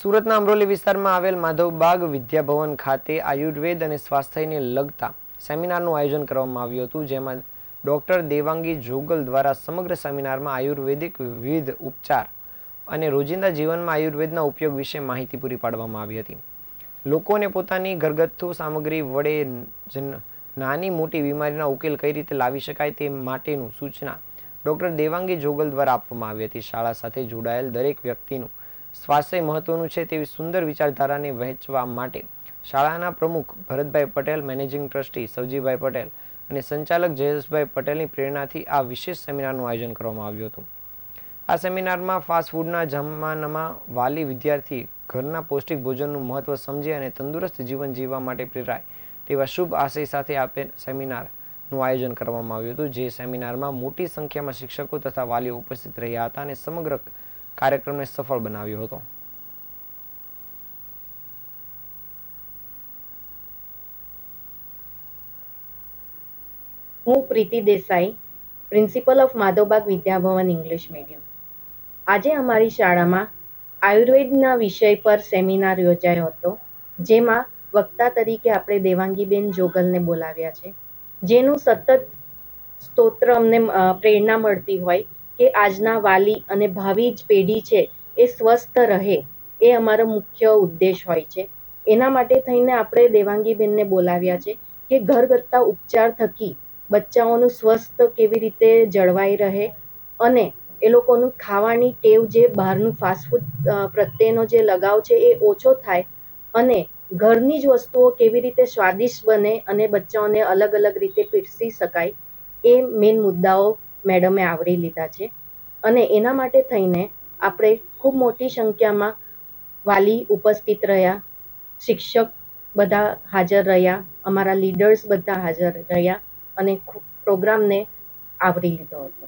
સુરતના અમરોલી વિસ્તારમાં આવેલ માધવબાગ વિદ્યાભવન ખાતે આયુર્વેદ અને સ્વાસ્થ્યને લગતા સેમિનારનું આયોજન કરવામાં આવ્યું હતું, જેમાં ડૉક્ટર દેવાંગી જોગલ દ્વારા સમગ્ર સેમિનારમાં આયુર્વેદિક વિવિધ ઉપચાર અને રોજિંદા જીવનમાં આયુર્વેદના ઉપયોગ વિશે માહિતી પૂરી પાડવામાં આવી હતી. લોકોને પોતાની ઘરગથ્થુ સામગ્રી વડે નાની મોટી બીમારીના ઉકેલ કઈ રીતે લાવી શકાય તે માટેનું સૂચના ડૉક્ટર દેવાંગી જોગલ દ્વારા આપવામાં આવી હતી. શાળા સાથે જોડાયેલ દરેક વ્યક્તિનું સ્વાસ્થ્ય મહત્વનું છે તેવી સુંદર વિચારધારાને વહેંચવા માટે. શાળાના પ્રમુખ ભરતભાઈ પટેલ, મેનેજિંગ ટ્રસ્ટી સવજીભાઈ પટેલ અને સંચાલક જયેશભાઈ પટેલની પ્રેરણાથી આ વિશેષ સેમિનારનું આયોજન કરવામાં આવ્યું હતું. આ સેમિનારમાં ફાસ્ટ ફૂડના જમાનામાં વાલી વિદ્યાર્થી ઘરના પૌષ્ટિક ભોજનનું મહત્વ સમજે અને તંદુરસ્ત જીવન જીવવા માટે પ્રેરાય તેવા શુભ આશય સાથે આપેલ સેમિનારનું આયોજન કરવામાં આવ્યું હતું, જે સેમિનારમાં મોટી સંખ્યામાં શિક્ષકો તથા વાલીઓ ઉપસ્થિત રહ્યા હતા અને સમગ્ર કાર્યક્રમને સફળ બનાવ્યો હતો. હું Preeti Desai, principal of Madhavbaug Vidyabhavan English medium. આજે અમારી શાળામાં આયુર્વેદના વિષય પર સેમિનાર યોજાયો હતો, જેમાં વક્તા તરીકે આપણે દેવાંગીબેન જોગલને બોલાવ્યા છે, જેનું સતત સ્તોત્ર અમને પ્રેરણા મળતી હોય કે આજના વાલી અને ભાવિ જ પેઢી છે એ સ્વસ્થ રહે, એ અમારો મુખ્ય ઉદ્દેશ હોય છે. એના માટે થઈને આપણે દેવાંગીબેનને બોલાવ્યા છે કે ઘરગથ્થા ઉપચાર થકી બચ્ચાઓનું સ્વસ્થ કેવી રીતે જળવાઈ રહે અને એ લોકોનું ખાવાની ટેવ જે બહારનું ફાસ્ટફૂડ પ્રત્યેનો જે લગાવ છે એ ઓછો થાય અને ઘરની જ વસ્તુઓ કેવી રીતે સ્વાદિષ્ટ બને અને બચ્ચાઓને અલગ અલગ રીતે પીરસી શકાય એ મેઇન મુદ્દાઓ મેડમે આવરી લીધા છે. અને એના માટે થઈને આપણે ખૂબ મોટી સંખ્યામાં વાલી ઉપસ્થિત રહ્યા, શિક્ષક બધા હાજર રહ્યા, અમારા લીડર્સ બધા હાજર રહ્યા અને પ્રોગ્રામને આવરી લીધો હતો.